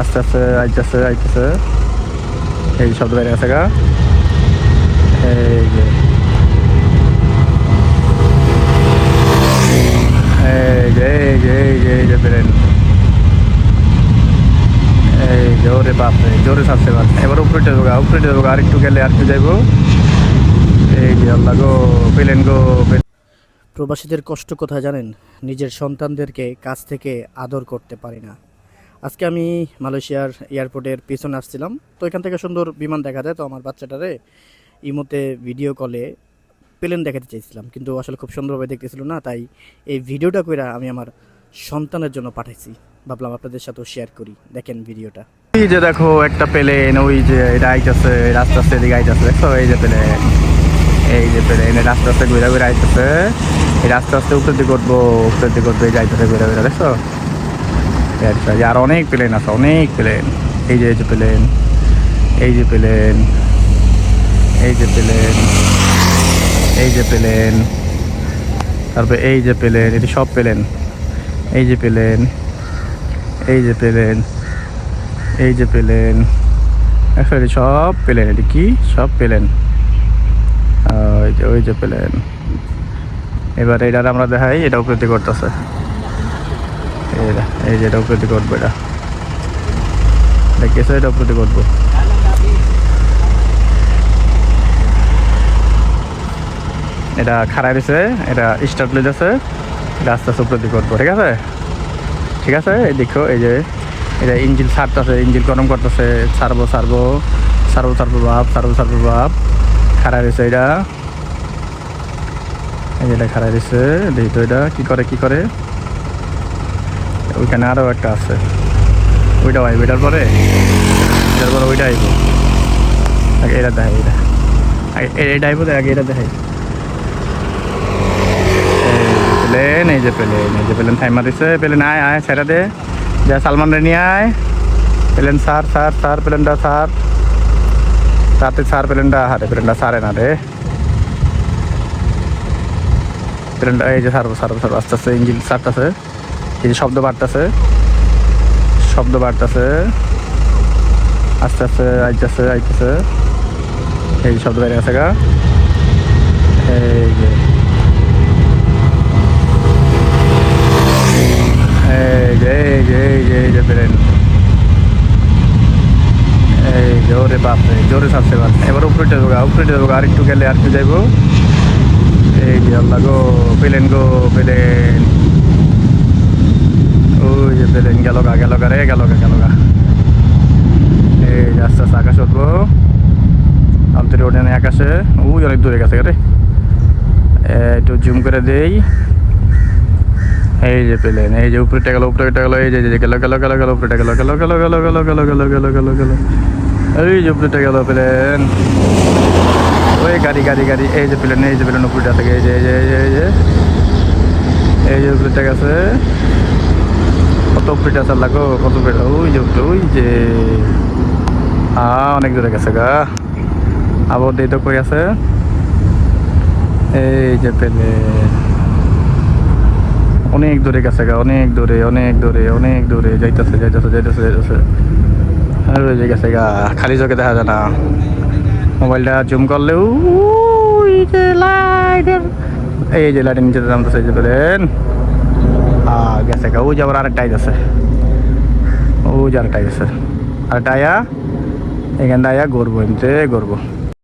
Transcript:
আস্তে আস্তে আইতেছে আইতেছে। এই শব্দ বেড়ে গেছে গা। এই জোরে এবার। আর এই গো গো প্রবাসীদের কষ্ট কোথায় জানেন? নিজের সন্তানদেরকে কাছ থেকে আদর করতে পারি না। আজকে আমি মালয়েশিয়ার এয়ারপোর্টের পিছনে আসছিলাম। তো এখান থেকে সুন্দর বিমান দেখা যায়। তো আমার বাচ্চাটারে ইমোতে ভিডিও কলে প্লেন দেখাতে চাইছিলাম। কিন্তু আসলে খুব সুন্দরভাবে দেখতেছিল না, তাই এই ভিডিওটা কইরা আমি আমার সন্তানের জন্য পাঠাইছি। ভাবলাম আপনাদের সাথেও শেয়ার করি। দেখেন ভিডিওটা এই যে দেখো একটা প্লেন ওই যে এটা আইতেছে রাস্তা আস্তে এদিকে আইতেছে। দেখো এই যে প্লেন এই যে প্লেন রাস্তা আস্তে ঘুরে ঘুরে আইতেছে। এই রাস্তা আস্তে উপরের দিকে উঠবো উপরের দিকে উঠবে যাইতেছে ঘুরে ঘুরে, দেখছ? এই আচ্ছা, আর অনেক প্লেন আছে অনেক প্লেন এই যে এই যে প্লেন এই যে প্লেন এই যে প্লেন এই যে প্লেন তারপরে এই যে প্লেন এটি সব প্লেন এই যে প্লেন এই যে প্লেন এই যে পেলেন অ্যাকচুয়ালি সব প্লেন এটি কি সব প্লেন ওই যে ওই যে প্লেন এবার এটার আমরা দেখাই এটা উপলব্ধি করতেছে এই যে এটা উপলব্ধি করব এটা। দেখিয়েছে এটা উপলব্ধি করব। এটা খারাপ দিছে, এটা স্টার্ট লিতেছে এটা আস্তে আস্তে উপলব্ধি করব, ঠিক আছে? ঠিক আছে দেখো, এই যে এটা ইঞ্জিন ছাড়তেছে ইঞ্জিন গরম করতেছে সারবো সারবো সারবো সারবো বাপ সারবো সারবো বাপ। খারাপ দিছে এটা। এই এটা খারাপ দিছে, দেখি এটা কী করে কী করে? ওইখানে আরও একটা আছে। ওইটাও আইব, এটার পরে? এটার পরে ওইটা আইব। আগে এটা দেখাই, এটা। এটা আইব, আগে এটা দেখাই। প্লেন, এই যে প্লেন, এই যে প্লেন থাইমা দিছে। প্লেন আয় আয়, ছেড়ে দে। যা সালমান রে নিয়ে আয়। প্লেন সার সার সার, প্লেনটা সার। তাতে সার, প্লেনটা হারে, প্লেনটা সারে না রে। প্লেনটা এই যে সারবো সারবো সারবো, আস্তে আস্তে, ইঞ্জিন সারতেছে। এই যে শব্দ বাড়তেছে। শব্দ বাড়তেছে। আস্তে আস্তে আইতেছে আইতেছে। এই শব্দ বেড়ে গেছে গা। এই যে। এই এই জোরে এবার আর একটু গেলে আর একটু যাইবো। এই যে, আল্লাহ গো, প্লেন গো, প্লেন ওই যে প্লেন গেল গা গেল গা রে গেল গা গেল গা এই যে আস্তে আস্তে আকাশ উঠবো আলতরি ওঠে না আকাশে ওই অনেক দূরে গেছে রে একটু জুম করে দেই এই যে পেলেন এই যে উপরেটা গেল উপরেটা গেল এই যে যে গেল গেল গেল গেল গেল এই যে উপরেটা গেল পেলেন ওই গাড়ি গাড়ি গাড়ি এই যে পেলেন এই যে পেলেন উপরেটা থেকে এই যে এই যে এই যে এই যে গেছে কত উপরেটা আছে লাগো কত উপরে ওই যে উপরে ওই যে আ অনেক দূরে গেছে গা আবার তো কই আছে। এই যে পেলেন অনেক দূরে গেছে গা, অনেক দূরে অনেক দূরে অনেক দূরে। যাইতেছে যাইতেছে যাইতেছে যাইতেছে। আর ওই যে গেছে গা, খালি চোখে দেখা যায় না। মোবাইলটা জুম করলে এই যে লাইটের নিচে নামতেছে যে বলেন আ, গেছে গা, ওই যে আবার আরেকটা আইতেছে। ওই যে আরেকটা আইতেছে। আরেকটা আয়া এখানটা আয়া গড়বো, এমনিতে গড়বো।